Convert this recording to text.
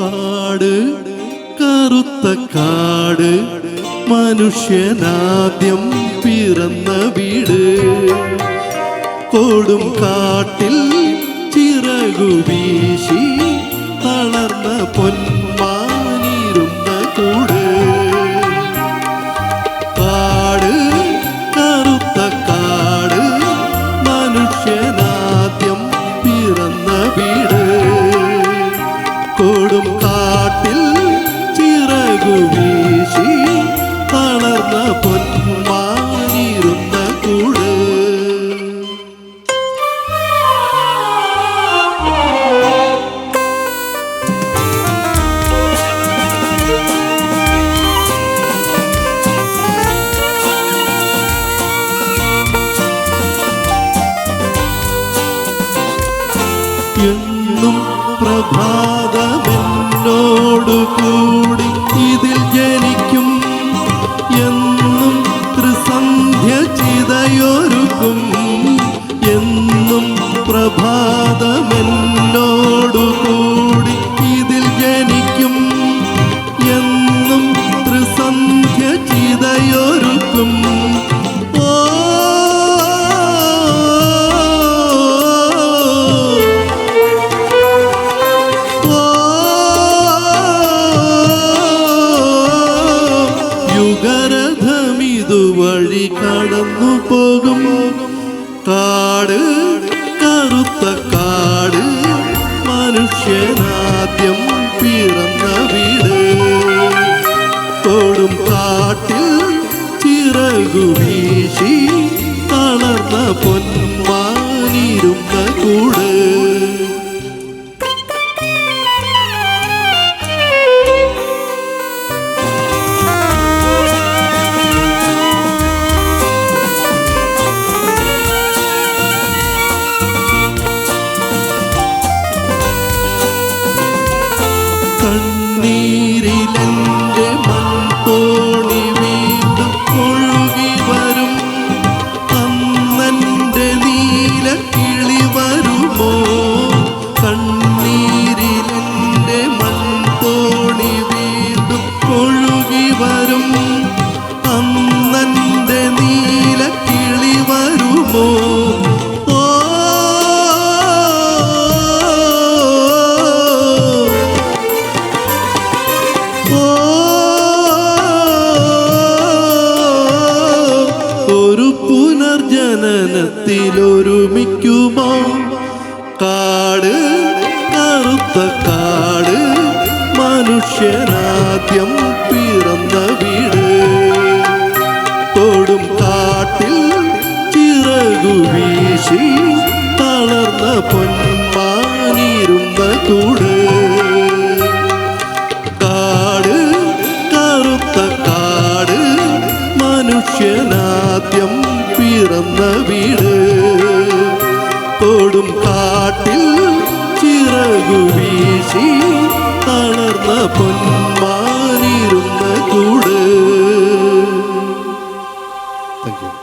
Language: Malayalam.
കാട് കറുത്ത കാട് മനുഷ്യനാദ്യം പിറന്ന വീട്. കൊടും കാട്ടിൽ ചിറകു വീശി തളർന്ന പൊന്മാനിരുന്ന കാട്ടിൽ ചിറകു വീശി തളർന്ന പൊന്മാനിരുന്ന കൂട്. എന്നും പ്രഭാതമെന്നോടു ചിതയൊരുക്കും എന്നും പ്രഭാതമെന്നോടു കൂടി ഇതിൽ ജനിക്കും എന്നും ത്രിസന്ധ്യ ചിതയൊരുക്കും. ഓ യുഗരഥമിതുവഴി കടന്നു പോകും. കാട് കറുത്ത കാട് മനുഷ്യനാദ്യം പിറന്ന വീട്. തോടും കാട്ടിൽ ചിറകു വീശി തളർന്ന പൊന്മാനിരുന്ന കൂട്. കണ്ണീരിലെന്റെ ഒരുമിക്കുമോ കാട് കറുത്ത കാട് മനുഷ്യനാദ്യം പിറന്ന വീട്. കൊടും കാട്ടിൽ ചിറകു വീശി തളർന്ന പൊന്മാനിരുന്ന കാട്. പിറന്ന വീട് കൊടും കാട്ടിൽ ചിറകു വീശി തളർന്ന പൊന്മാനിരുന്ന കൂട്